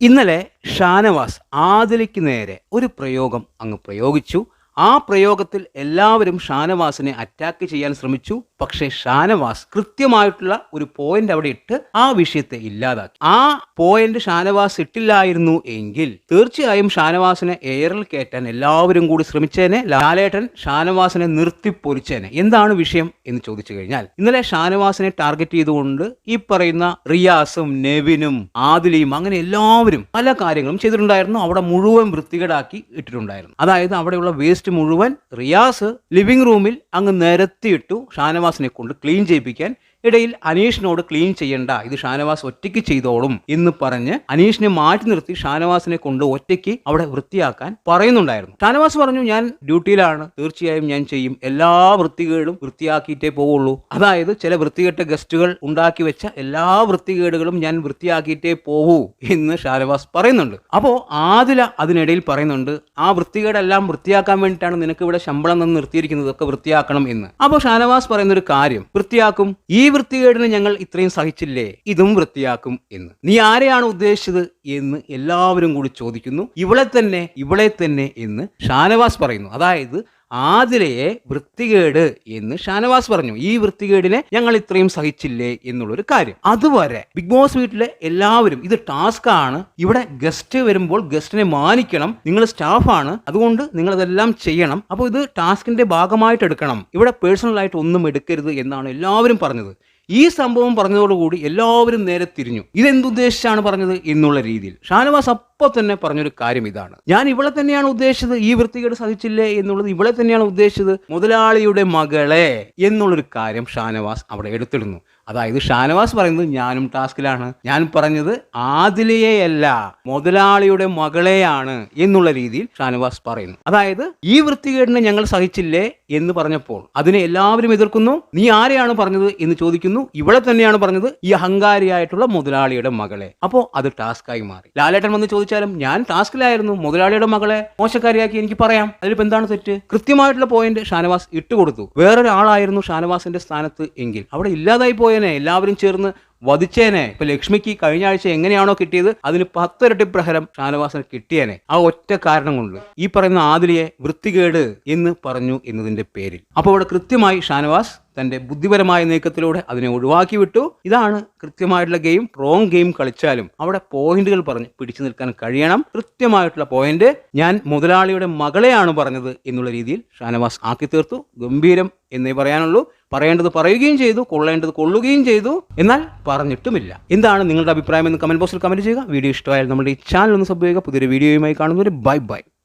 ഇന്നലെ ഷാനവാസ് ആദിലയ്ക്ക് നേരെ ഒരു പ്രയോഗം അങ്ങ് പ്രയോഗിച്ചു. ആ പ്രയോഗത്തിൽ എല്ലാവരും ഷാനവാസിനെ അറ്റാക്ക് ചെയ്യാൻ ശ്രമിച്ചു. പക്ഷേ ഷാനവാസ് കൃത്യമായിട്ടുള്ള ഒരു പോയിന്റ് അവിടെ ഇട്ട് ആ വിഷയത്തെ ഇല്ലാതാക്കി. ആ പോയിന്റ് ഷാനവാസ് ഇട്ടില്ലായിരുന്നു എങ്കിൽ തീർച്ചയായും ഷാനവാസിനെ എയറിൽ കയറ്റാൻ എല്ലാവരും കൂടി ശ്രമിച്ചേനെ. ലാലേട്ടൻ ഷാനവാസിനെ നിർത്തിപ്പൊലിച്ചേനെ എന്താണ് വിഷയം എന്ന് ചോദിച്ചു കഴിഞ്ഞാൽ ഇന്നലെ ഷാനവാസിനെ ടാർഗറ്റ് ചെയ്തുകൊണ്ട് ഈ പറയുന്ന റിയാസും നെവിനും ആദിലിയും അങ്ങനെ എല്ലാവരും പല കാര്യങ്ങളും ചെയ്തിട്ടുണ്ടായിരുന്നു. അവിടെ മുഴുവൻ വൃത്തികേടാക്കി ഇട്ടിട്ടുണ്ടായിരുന്നു. അതായത് അവിടെയുള്ള വേസ്റ്റ് മുഴുവൻ റിയാസ് ലിവിംഗ് റൂമിൽ അങ്ങ് നിരത്തിയിട്ടു ഷാനവാസിനെ കൊണ്ട് ക്ലീൻ ചെയ്യിപ്പിക്കാൻ ഇടയിൽ അനീഷിനോട് ക്ലീൻ ചെയ്യണ്ട ഇത് ഷാനവാസ് ഒറ്റയ്ക്ക് ചെയ്തോളും എന്ന് പറഞ്ഞ് അനീഷിനെ മാറ്റി നിർത്തി ഷാനവാസിനെ കൊണ്ട് ഒറ്റയ്ക്ക് അവിടെ വൃത്തിയാക്കാൻ പറയുന്നുണ്ടായിരുന്നു. ഷാനവാസ് പറഞ്ഞു ഞാൻ ഡ്യൂട്ടിയിലാണ് തീർച്ചയായും ഞാൻ ചെയ്യും. എല്ലാ വൃത്തികേടും വൃത്തിയാക്കിയിട്ടേ പോവുള്ളൂ. അതായത് ചില വൃത്തികെട്ട ഗസ്റ്റുകൾ ഉണ്ടാക്കി വെച്ച എല്ലാ വൃത്തികേടുകളും ഞാൻ വൃത്തിയാക്കിയിട്ടേ പോവൂ എന്ന് ഷാനവാസ് പറയുന്നുണ്ട്. അപ്പോൾ ആദില അതിനിടയിൽ പറയുന്നുണ്ട് ആ വൃത്തികേടെല്ലാം വൃത്തിയാക്കാൻ വേണ്ടിയിട്ടാണ് നിനക്ക് ഇവിടെ ശമ്പളം നിന്ന് നിർത്തിയിരിക്കുന്നത് ഒക്കെ വൃത്തിയാക്കണം എന്ന്. അപ്പോൾ ഷാനവാസ് പറയുന്ന ഒരു കാര്യം വൃത്തിയാക്കും. ഈ വൃത്തികേടിന് ഞങ്ങൾ ഇത്രയും സഹിച്ചില്ലേ? ഇതും വൃത്തിയാക്കും എന്ന്. നീ ആരെയാണ് ഉദ്ദേശിച്ചത് എന്ന് എല്ലാവരും കൂടി ചോദിക്കുന്നു. ഇവളെ തന്നെ ഇവളെ തന്നെ എന്ന് ഷാനവാസ് പറയുന്നു. അതായത് ആതിരയെ വൃത്തികേട് എന്ന് ഷാനവാസ് പറഞ്ഞു. ഈ വൃത്തികേടിനെ ഞങ്ങൾ ഇത്രയും സഹിച്ചില്ലേ എന്നുള്ളൊരു കാര്യം. അതുവരെ ബിഗ് ബോസ് വീട്ടിലെ എല്ലാവരും ഇത് ടാസ്ക് ആണ് ഇവിടെ ഗസ്റ്റ് വരുമ്പോൾ ഗസ്റ്റിനെ മാനിക്കണം. നിങ്ങൾ സ്റ്റാഫാണ്. അതുകൊണ്ട് നിങ്ങൾ അതെല്ലാം ചെയ്യണം. അപ്പോൾ ഇത് ടാസ്കിന്റെ ഭാഗമായിട്ട് എടുക്കണം. ഇവിടെ പേഴ്സണൽ ആയിട്ട് ഒന്നും എടുക്കരുത് എന്നാണ് എല്ലാവരും പറഞ്ഞത്. ഈ സംഭവം പറഞ്ഞതോടുകൂടി എല്ലാവരും നേരെ തിരിഞ്ഞു. ഇതെന്തുദ്ദേശിച്ചാണ് പറഞ്ഞത് എന്നുള്ള രീതിയിൽ. ഷാനവാസ് അപ്പോൾ തന്നെ പറഞ്ഞൊരു കാര്യം ഇതാണ്. ഞാൻ ഇവളെ തന്നെയാണ് ഉദ്ദേശിച്ചത് ഈ വൃത്തികേട് സഹിച്ചില്ലേ എന്നുള്ളത് ഇവളെ തന്നെയാണ് ഉദ്ദേശിച്ചത് മുതലാളിയുടെ മകളെ എന്നുള്ളൊരു കാര്യം ഷാനവാസ് അവിടെ എടുത്തിടുന്നു. അതായത് ഷാനവാസ് പറയുന്നത് ഞാനും ടാസ്കിലാണ്. ഞാൻ പറഞ്ഞത് ആദിലയെയല്ല മുതലാളിയുടെ മകളെയാണ് എന്നുള്ള രീതിയിൽ ഷാനവാസ് പറയുന്നു. അതായത് ഈ വൃത്തികേടിനെ ഞങ്ങൾ സഹിച്ചില്ലേ എന്ന് പറഞ്ഞപ്പോൾ അതിനെ എല്ലാവരും എതിർക്കുന്നു. നീ ആരെയാണ് പറഞ്ഞത് എന്ന് ചോദിക്കുന്നു. ഇവളെ തന്നെയാണ് പറഞ്ഞത് ഈ അഹങ്കാരിയായിട്ടുള്ള മുതലാളിയുടെ മകളെ. അപ്പോൾ അത് ടാസ്കായി മാറി. ലാലേട്ടൻ വന്ന് ചോദിച്ചാലും ഞാൻ ടാസ്കിലായിരുന്നു മുതലാളിയുടെ മകളെ മോശക്കാരിയാക്കി എനിക്ക് പറയാം. അതിലിപ്പോൾ എന്താണ് തെറ്റ്? കൃത്യമായിട്ടുള്ള പോയിന്റ് ഷാനവാസ് ഇട്ടുകൊടുത്തു വേറൊരാളായിരുന്നു ഷാനവാസിന്റെ സ്ഥാനത്ത് എങ്കിൽ. അവിടെ ഇല്ലാതായി പോയേനെ. എല്ലാവരും ചേർന്ന് വധിച്ചേനെ. ഇപ്പൊ ലക്ഷ്മിക്ക് കഴിഞ്ഞ ആഴ്ച എങ്ങനെയാണോ കിട്ടിയത്? അതിന് പത്തിരട്ടി പ്രഹരം ഷാനവാസിന് കിട്ടിയേനെ. ആ ഒറ്റ കാരണം കൊണ്ട്. ഈ പറയുന്ന ആദിലിയെ വൃത്തികേട് എന്ന് പറഞ്ഞു എന്നതിന്റെ പേരിൽ. അപ്പോൾ ഇവിടെ കൃത്യമായി ഷാനവാസ് തന്റെ ബുദ്ധിപരമായ നീക്കത്തിലൂടെ അതിനെ ഒഴിവാക്കി വിട്ടു ഇതാണ് കൃത്യമായിട്ടുള്ള ഗെയിം റോങ് ഗെയിം കളിച്ചാലും അവിടെ പോയിന്റുകൾ പറഞ്ഞ് പിടിച്ചു നിൽക്കാൻ കഴിയണം. കൃത്യമായിട്ടുള്ള പോയിന്റ് ഞാൻ മുതലാളിയുടെ മകളെയാണ് പറഞ്ഞത് എന്നുള്ള രീതിയിൽ ഷാനവാസ് ആക്കി തീർത്തു. ഗംഭീരം എന്നേ പറയാനുള്ളൂ. പറയേണ്ടത് പറയുകയും ചെയ്തു കൊള്ളേണ്ടത് കൊള്ളുകയും ചെയ്തു. എന്നാൽ പറഞ്ഞിട്ടുമില്ല. എന്താണ് നിങ്ങളുടെ അഭിപ്രായം എന്ന് കമന്റ് ബോക്സിൽ കമന്റ് ചെയ്യുക. വീഡിയോ ഇഷ്ടമായാൽ നമ്മുടെ ഈ ചാനൽ ഒന്ന് സബ് ചെയ്യുക. പുതിയൊരു വീഡിയോയുമായി കാണുന്നവർ ബൈ ബൈ